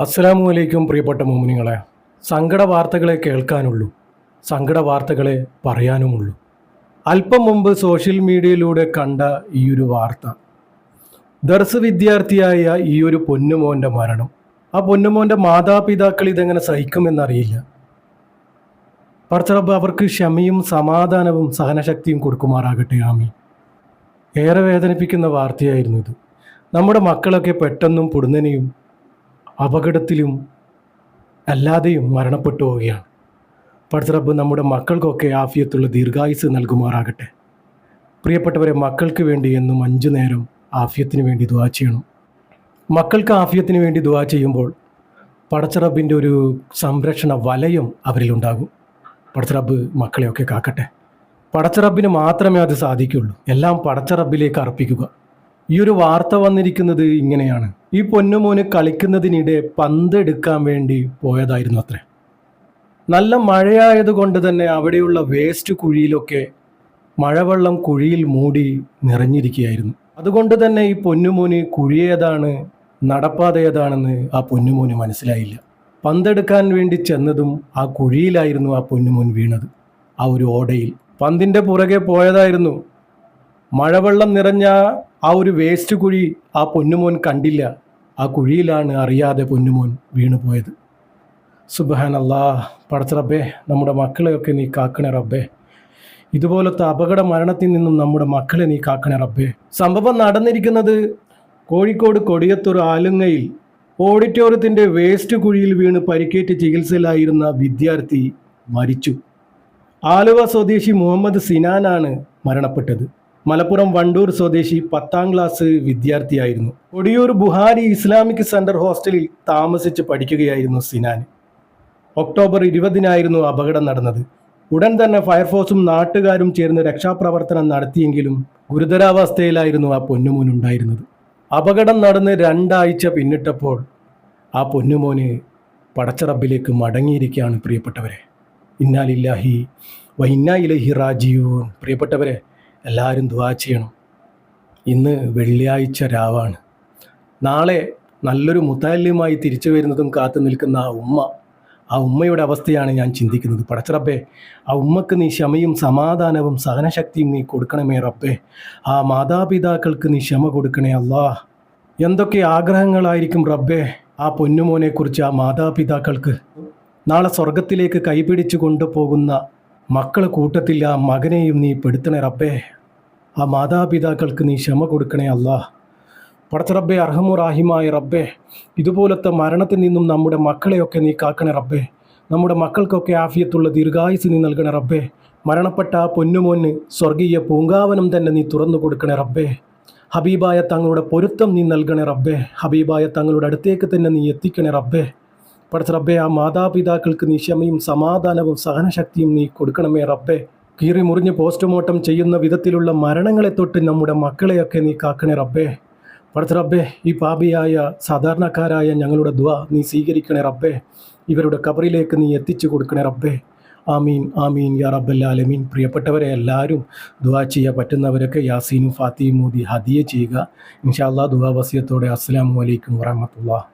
അസ്സലാമു അലൈക്കും പ്രിയപ്പെട്ട മോമിനിങ്ങളെ. സങ്കട വാർത്തകളെ കേൾക്കാനുള്ളൂ. സങ്കട വാർത്തകളെ പറയാനുമുള്ളൂ. അല്പം മുമ്പ് സോഷ്യൽ മീഡിയയിലൂടെ കണ്ട ഈ ഒരു വാർത്ത. ദർസ് വിദ്യാർത്ഥിയായ ഈ ഒരു പൊന്നുമോന്റെ മരണം. ആ പൊന്നുമോന്റെ മാതാപിതാക്കൾ ഇതെങ്ങനെ സഹിക്കുമെന്നറിയില്ല. പടച്ചറബ് അവർക്ക് ക്ഷമയും സമാധാനവും സഹനശക്തിയും കൊടുക്കുമാറാകട്ടെ ആമി ഏറെ വേദനിപ്പിക്കുന്ന വാർത്തയായിരുന്നു ഇത്. നമ്മുടെ മക്കളൊക്കെ പെട്ടെന്നും പൊടുന്നനെയും അപകടത്തിലും അല്ലാതെയും മരണപ്പെട്ടു പോവുകയാണ്. പടച്ചറബ് നമ്മുടെ മക്കൾക്കൊക്കെ ആഫിയത്തുള്ള ദീർഘായുസ് നൽകുമാറാകട്ടെ. പ്രിയപ്പെട്ടവരെ മക്കൾക്ക് വേണ്ടി എന്നും അഞ്ചു നേരം ആഫിയത്തിന് വേണ്ടി ദുവാ ചെയ്യണം. മക്കൾക്ക് ആഫിയത്തിന് വേണ്ടി ദുവാ ചെയ്യുമ്പോൾ പടച്ചറബിന്റെ ഒരു സംരക്ഷണ വലയം അവരിലുണ്ടാകും പടച്ചറബ് മക്കളെയൊക്കെ കാക്കട്ടെ. പടച്ചറബിന് മാത്രമേ അത് സാധിക്കുള്ളൂ. എല്ലാം പടച്ചറബിലേക്ക് അർപ്പിക്കുക. ഈ ഒരു വാർത്ത വന്നിരിക്കുന്നത് ഇങ്ങനെയാണ്. ഈ പൊന്നുമോന് കളിക്കുന്നതിനിടെ പന്തെടുക്കാൻ വേണ്ടി പോയതായിരുന്നു അത്രേ. നല്ല മഴയായതുകൊണ്ട് തന്നെ അവിടെയുള്ള വേസ്റ്റ് കുഴിയിലൊക്കെ മഴവെള്ളം കുഴിയിൽ മൂടി നിറഞ്ഞിരിക്കുകയായിരുന്നു. അതുകൊണ്ട് തന്നെ ഈ പൊന്നുമോന് കുഴിയേതാണ് നടപ്പാത ഏതാണെന്ന് ആ പൊന്നുമോന് മനസ്സിലായില്ല. പന്തെടുക്കാൻ വേണ്ടി ചെന്നതും ആ കുഴിയിലായിരുന്നു ആ പൊന്നുമോൻ വീണത്. ആ ഒരു ഓടയിൽ. പന്തിന്റെ പുറകെ പോയതായിരുന്നു. മഴവെള്ളം നിറഞ്ഞ ആ ഒരു വേസ്റ്റ് കുഴി ആ പൊന്നുമോൻ കണ്ടില്ല. ആ കുഴിയിലാണ് അറിയാതെ പൊന്നുമോൻ വീണു പോയത് സുബഹാൻ അല്ലാ പടത്ത് റബ്ബേ നമ്മുടെ മക്കളെയൊക്കെ നീ കാക്കണേ റബ്ബേ. ഇതുപോലത്തെ അപകട മരണത്തിൽ നിന്നും നമ്മുടെ മക്കളെ നീ കാക്കണേ റബ്ബേ. സംഭവം നടന്നിരിക്കുന്നത് കോഴിക്കോട് കൊടിയത്തൂർ ആലുങ്ങയിൽ ഓഡിറ്റോറിയത്തിന്റെ വേസ്റ്റ് കുഴിയിൽ വീണ് പരിക്കേറ്റ് ചികിത്സയിലായിരുന്ന വിദ്യാർത്ഥി മരിച്ചു. ആലുവ സ്വദേശി മുഹമ്മദ് സിനാനാണ് മരണപ്പെട്ടത്. മലപ്പുറം വണ്ടൂർ സ്വദേശി പത്താം ക്ലാസ് വിദ്യാർത്ഥിയായിരുന്നു. കൊടിയൂർ ബുഹാരി ഇസ്ലാമിക് സെന്റർ ഹോസ്റ്റലിൽ താമസിച്ച് പഠിക്കുകയായിരുന്നു സിനാൻ. ഒക്ടോബർ ഇരുപതിനായിരുന്നു അപകടം നടന്നത്. ഉടൻ തന്നെ ഫയർഫോഴ്സും നാട്ടുകാരും ചേർന്ന് രക്ഷാപ്രവർത്തനം നടത്തിയെങ്കിലും ഗുരുതരാവസ്ഥയിലായിരുന്നു ആ പൊന്നുമോൻ ഉണ്ടായിരുന്നത്. അപകടം നടന്ന് രണ്ടാഴ്ച പിന്നിട്ടപ്പോൾ ആ പൊന്നുമോന് പടച്ചറബിലേക്ക് മടങ്ങിയിരിക്കുകയാണ് പ്രിയപ്പെട്ടവരെ. ഇന്നാലില്ലാഹി വൈന്നായിലഹി റാജിയൂൻ പ്രിയപ്പെട്ടവരെ എല്ലാവരും ദുവാ ചെയ്യണം. ഇന്ന് വെള്ളിയാഴ്ച രാവാണ്. നാളെ നല്ലൊരു മുത്താല്യമായി തിരിച്ചു വരുന്നതും കാത്തു നിൽക്കുന്ന ആ ഉമ്മ ആ ഉമ്മയുടെ അവസ്ഥയാണ് ഞാൻ ചിന്തിക്കുന്നത്. പടച്ചറബ്ബേ ആ ഉമ്മക്ക് നീ ക്ഷമയും സമാധാനവും സഹനശക്തിയും നീ കൊടുക്കണമേ റബ്ബേ. ആ മാതാപിതാക്കൾക്ക് നീ ക്ഷമ കൊടുക്കണേ അല്ലാ എന്തൊക്കെ ആഗ്രഹങ്ങളായിരിക്കും റബ്ബേ ആ പൊന്നുമോനെക്കുറിച്ച് ആ മാതാപിതാക്കൾക്ക്? നാളെ സ്വർഗത്തിലേക്ക് കൈപിടിച്ചു കൊണ്ടുപോകുന്ന മക്കളെ കൂട്ടത്തില്ല മകനെയും നീ പെടുത്തണേ റബ്ബേ. ആ മാതാപിതാക്കൾക്ക് നീ ക്ഷമ കൊടുക്കണേ അല്ലാ. പടച്ച റബ്ബേ അർഹമുറാഹിമായ റബ്ബേ ഇതുപോലത്തെ മരണത്തിൽ നിന്നും നമ്മുടെ മക്കളെയൊക്കെ നീ കാക്കണേ റബ്ബേ. നമ്മുടെ മക്കൾക്കൊക്കെ ആഫിയത്തുള്ള ദീർഘായുസ് നീ നൽകണേ റബ്ബേ. മരണപ്പെട്ട ആ പൊന്നുമോന് സ്വർഗീയ പൂങ്കാവനം തന്നെ നീ തുറന്നു കൊടുക്കണേ റബ്ബേ. ഹബീബായ തങ്ങളുടെ പൊരുത്തം നീ നൽകണേ റബ്ബേ. ഹബീബായ തങ്ങളുടെ അടുത്തേക്ക് തന്നെ നീ എത്തിക്കണേ റബ്ബേ. പടച്ച റബ്ബെ ആ മാതാപിതാക്കൾക്ക് നീ ക്ഷമയും സമാധാനവും സഹനശക്തിയും നീ കൊടുക്കണമേ റബ്ബെ. കീറി മുറിഞ്ഞ് പോസ്റ്റ്മോർട്ടം ചെയ്യുന്ന വിധത്തിലുള്ള മരണങ്ങളെ തൊട്ട് നമ്മുടെ മക്കളെയൊക്കെ നീ കാക്കണേ റബ്ബേ. പടച്ച റബ്ബേ ഈ പാപിയായ സാധാരണക്കാരായ ഞങ്ങളുടെ ദ്വ നീ സ്വീകരിക്കണേ റബ്ബേ. ഇവരുടെ കബറിലേക്ക് നീ എത്തിച്ചു കൊടുക്കണേ റബ്ബേ. ആമീൻ ആമീൻ യാ റബ്ബല്ലാലമീൻ പ്രിയപ്പെട്ടവരെ എല്ലാവരും ദുവാ ചെയ്യാൻ പറ്റുന്നവരൊക്കെ യാസീനും ഫാത്തിയും മോദി ഹദിയ ചെയ്യുക. ഇൻഷാല്ലാ ദുവാ വസിയത്തോടെ. അസ്സാം വലൈക്കും വറഹമത്തുള്ള